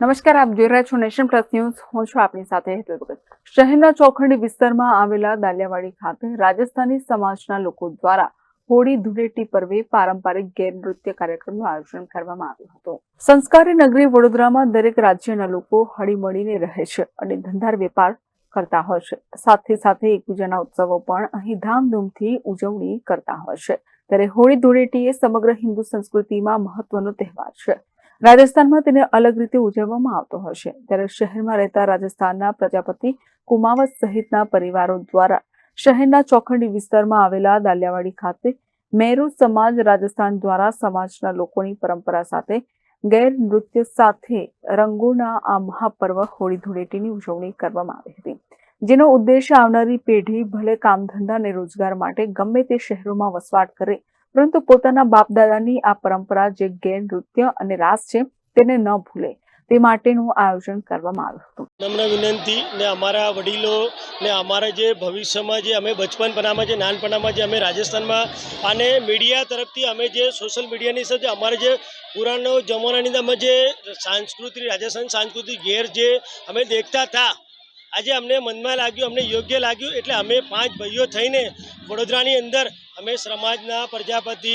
નમસ્કાર, આપ જોઈ રહ્યા છો નેશન પ્લસ ન્યૂઝ. હું છું આપની સાથે હેતલ ભગત. શહેરના ચોખંડી વિસ્તારમાં આવેલા દાલિયાવાડી ખાતે રાજસ્થાની સમાજના લોકો દ્વારા હોળી ધૂળેટી પર્વે પારંપરિક ગેર નૃત્ય કાર્યક્રમનું આયોજન કરવામાં આવ્યું હતું. સંસ્કારી નગરી વડોદરામાં દરેક રાજ્યના લોકો હળીમળીને રહે છે અને ધંધાર વેપાર કરતા હોય છે. સાથે સાથે એકબીજાના ઉત્સવો પણ અહીં ધામધૂમથી ઉજવણી કરતા હોય છે. ત્યારે હોળી ધૂળેટી એ સમગ્ર હિન્દુ સંસ્કૃતિમાં મહત્વનો તહેવાર છે. રાજસ્થાનમાં તેને અલગ રીતે ઉજવવામાં આવતો હશે. ત્યારે શહેરમાં રહેતા રાજસ્થાનના પ્રજાપતિ કુમાવત સહિતના પરિવારો દ્વારા શહેરના ચોખંડી વિસ્તારમાં આવેલા દાલિયાવાડી ખાતે મેરુ સમાજ રાજસ્થાન દ્વારા સમાજના લોકોની પરંપરા સાથે ગેર નૃત્ય સાથે રંગોના આ મહાપર્વ હોળી ધૂળેટીની ઉજવણી કરવામાં આવી હતી. જેનો ઉદ્દેશ આવનારી પેઢી ભલે કામ ધંધા અને રોજગાર માટે ગમે તે શહેરોમાં વસવાટ કરે પરંતુ પોતાના બાપ દાદાની આ પરંપરા જે ગેર નૃત્ય અને રાસ છે, તેને ન ભૂલે. તે માટેનું આયોજન કરવામાં આવ્યું હતું. નમ્ર વિનંતી ને અમારા વડીલો ને અમારા જે ભવિષ્યમાં જે અમે બચપનપણામાં જે, નાનપણામાં જે અમે રાજસ્થાનમાં અને મીડિયા તરફથી અમે જે સોશિયલ મીડિયાની સાથે અમારે જે પુરાણો જમાનાની અંદર અમે જે સાંસ્કૃતિક, રાજસ્થાન સાંસ્કૃતિક ઘેર જે અમે દેખતા હતા આજે અમને મનમાં લાગ્યું, અમને યોગ્ય લાગ્યું, એટલે અમે પાંચ ભાઈઓ થઈને વડોદરાની અંદર, અમે સમાજના પ્રજાપતિ,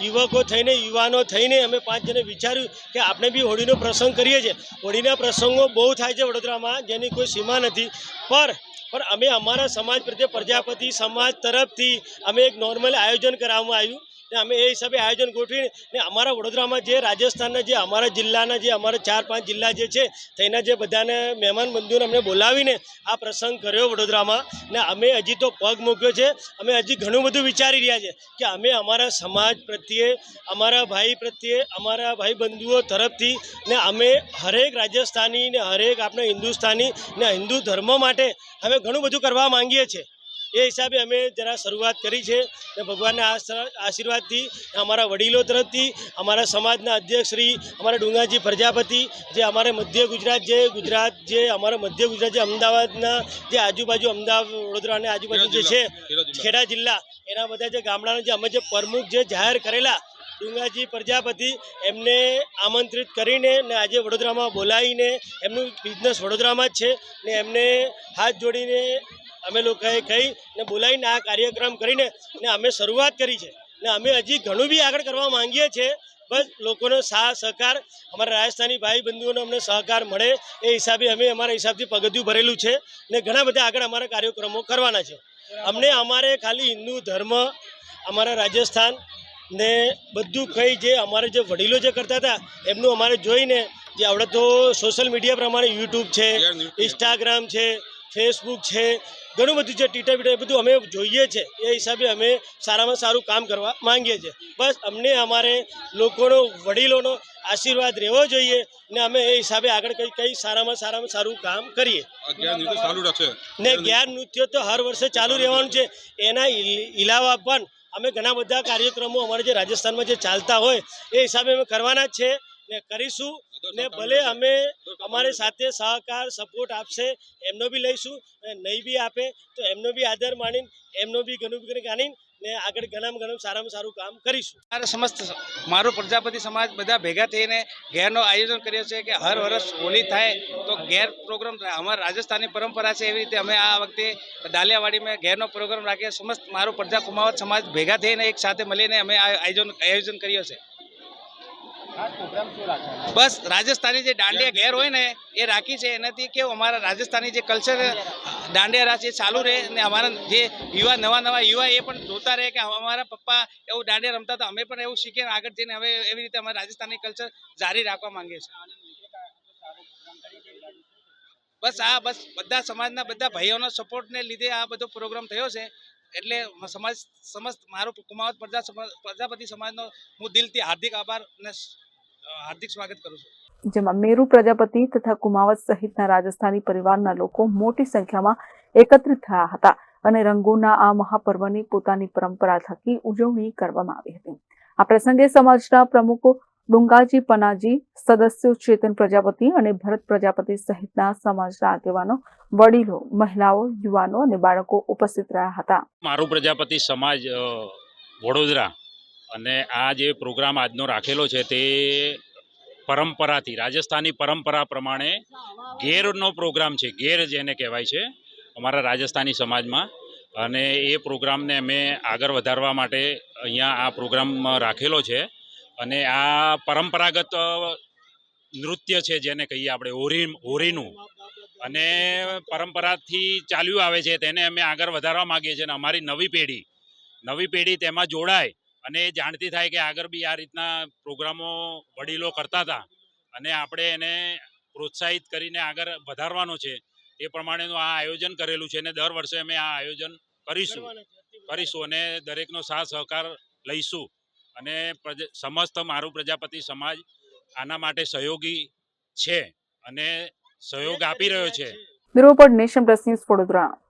યુવકો થઈને, યુવાનો થઈને અમે પાંચ જણે વિચાર્યું કે આપણે બી હોળીનો પ્રસંગ કરીએ છીએ. હોળીના પ્રસંગો બહુ થાય છે વડોદરામાં, જેની કોઈ સીમા નથી. પર પણ અમે અમારા સમાજ પ્રત્યે પ્રજાપતિ, સમાજ તરફથી અમે એક નોર્મલ આયોજન કરાવવામાં આવ્યું. ને અમે એ હિસાબે આયોજન ગોઠવીને ને અમારા વડોદરામાં જે રાજસ્થાનના જે અમારા જિલ્લાના જે અમારા ચાર પાંચ જિલ્લા જે છે, તેના જે બધાને મહેમાન બંધુઓને અમને બોલાવીને આ પ્રસંગ કર્યો વડોદરામાં. ને અમે હજી તો પગ મૂક્યો છે. અમે હજી ઘણું બધું વિચારી રહ્યા છે કે અમે અમારા સમાજ પ્રત્યે, અમારા ભાઈ પ્રત્યે, અમારા ભાઈ બંધુઓ તરફથી ને અમે હરેક રાજસ્થાની ને હરેક આપણે હિન્દુસ્તાની ને હિન્દુ ધર્મ માટે અમે ઘણું બધું કરવા માંગીએ છીએ. એ હિસાબે અમે જરા શરૂઆત કરી છે ને ભગવાનના આશીર્વાદ- આશીર્વાદથી અમારા વડીલો તરફથી અમારા સમાજના અધ્યક્ષ શ્રી અમારા ડુંગાજી પ્રજાપતિ જે અમારે મધ્ય ગુજરાત જે ગુજરાત જે અમારા મધ્ય ગુજરાત જે અમદાવાદના જે આજુબાજુ અમદાવાદ વડોદરા અને આજુબાજુ જે છે ખેડા જિલ્લા. એના બધા જે ગામડાના જે અમે જે પ્રમુખ જે જાહેર કરેલા ડુંગાજી પ્રજાપતિ એમને આમંત્રિત કરીને ને આજે વડોદરામાં બોલાવીને એમનું બિઝનેસ વડોદરામાં જ છે ને એમને હાથ જોડીને અમે લોકોએ કહી ને બોલાવીને આ કાર્યક્રમ કરીને ને અમે શરૂઆત કરી છે. ને અમે હજી ઘણું બી આગળ કરવા માંગીએ છીએ. બસ લોકોનો સાહ સહકાર અમારા રાજસ્થાની ભાઈ બંધુઓનો અમને સહકાર મળે એ હિસાબે અમે અમારા હિસાબથી પગથિયું ભરેલું છે ને ઘણા બધા આગળ અમારા કાર્યક્રમો કરવાના છે. અમને અમારે ખાલી હિન્દુ ધર્મ અમારા રાજસ્થાન ને બધું કંઈ જે અમારે જે વડીલો જે કરતા હતા એમનું અમારે જોઈને જે આવડે તો સોશિયલ મીડિયા પ્રમાણે યુટ્યુબ છે ઇન્સ્ટાગ્રામ છે ફેસબુક છે ઘણું બધું છે ટીટા બીટા એ બધું અમે જોઈએ છે. એ હિસાબે અમે સારામાં સારું કામ કરવા માંગીએ છીએ. બસ અમને અમારે લોકોનો વડીલોનો આશીર્વાદ રહેવો જોઈએ ને અમે એ હિસાબે આગળ કંઈ કંઈ સારામાં સારામાં સારું કામ કરીએ. ને જ્ઞાન નૃત્ય તો હર વર્ષે ચાલુ રહેવાનું છે. એના ઇલાવા પણ અમે ઘણા બધા કાર્યક્રમો અમારે જે રાજસ્થાનમાં જે ચાલતા હોય એ હિસાબે અમે કરવાના જ છે. ને કરીશું ને ભલે અમે અમારી સાથે સહકાર સપોર્ટ આપશે એમનો બી લઈશું અને નહીં બી આપે તો એમનો બી આદર માણીને એમનો બી ઘણું જાણીને ને આગળ ઘણામાં ઘણું સારામાં સારું કામ કરીશું. અમારે સમસ્ત મારો પ્રજાપતિ સમાજ બધા ભેગા થઈને ઘેરનો આયોજન કર્યો છે કે હર વર્ષ હોળી થાય તો ઘેર પ્રોગ્રામ અમારા રાજસ્થાની પરંપરા છે એવી રીતે અમે આ વખતે દાલિયાવાડીમાં ઘેરનો પ્રોગ્રામ રાખીએ. સમસ્ત મારો પ્રજા કુમાવત સમાજ ભેગા થઈને એક સાથે મળીને અમે આ આયોજન આયોજન કર્યો છે. બસ, રાજસ્થાની જે દાંડિયા ઘેર હોય ને, એ રાખી છે. એનાથી કેવું, અમારા રાજસ્થાની જે કલ્ચર દાંડિયા રાસ એ ચાલુ રહે અને અમારા જે યુવા, નવા નવા યુવા એ પણ જોતા રહે કે અમારા પપ્પા એવું દાંડિયા રમતા હતા. અમે પણ એવું શીખીને આગળ જઈને હવે એવી રીતે અમારા રાજસ્થાની કલ્ચર જારી રાખવા માંગીએ છીએ. બસ, આ બસ, બધા સમાજના બધા ભાઈઓના સપોર્ટને લીધે આ બધો પ્રોગ્રામ થયો છે. એટલે સમાજ, સમસ્ત, મારો કુમાવત પ્રજા, પ્રજાપતિ સમાજનો હું દિલથી હાર્દિક આભાર અને હાર્દિક સ્વાગત કરું છું. જેમાં મેરુ પ્રજાપતિ તથા કુમાવત સહિતના રાજસ્થાની પરિવારના લોકો મોટી સંખ્યામાં એકત્રિત થયા હતા અને રંગોના આ મહાપર્વની પોતાની પરંપરા થકી ઉજવણી કરવામાં આવી હતી. આ પ્રસંગે સમાજના પ્રમુખો ડુંગાજી પનાજી સદસ્યો ચેતન પ્રજાપતિ અને ભરત પ્રજાપતિ સહિતના સમાજના આગેવાનો વડીલો મહિલાઓ યુવાનો અને બાળકો ઉપસ્થિત રહ્યા હતા. મારું પ્રજાપતિ સમાજ વડોદરા અને આ જે પ્રોગ્રામ આજનો રાખેલો છે તે પરંપરાથી, રાજસ્થાની પરંપરા પ્રમાણે ગેરનો પ્રોગ્રામ છે. ગેર જેને કહેવાય છે અમારા રાજસ્થાની સમાજમાં. અને એ પ્રોગ્રામને અમે આગળ વધારવા માટે અહીંયા આ પ્રોગ્રામ રાખેલો છે. અને આ પરંપરાગત નૃત્ય છે જેને કહીએ આપણે, હોરી, હોરીનું. અને પરંપરાથી ચાલ્યું આવે છે તેને અમે આગળ વધારવા માંગીએ છીએ. અને અમારી નવી પેઢી નવી પેઢી તેમાં જોડાય અને એ જાણતી થાય કે આગળ બી આ રીતના પ્રોગ્રામો વડીલો કરતા હતા. અને આપણે એને પ્રોત્સાહિત કરીને આગળ વધારવાનો છે. એ પ્રમાણેનું આ આયોજન કરેલું છે અને દર વર્ષે અમે આ આયોજન કરીશું. કરીશું અને દરેકનો સાથ સહકાર લઈશું. અને સમસ્ત મારું પ્રજાપતિ સમાજ આના માટે સહયોગી છે અને સહયોગ આપી રહ્યો છે. Bureau nation plus news Vadodara.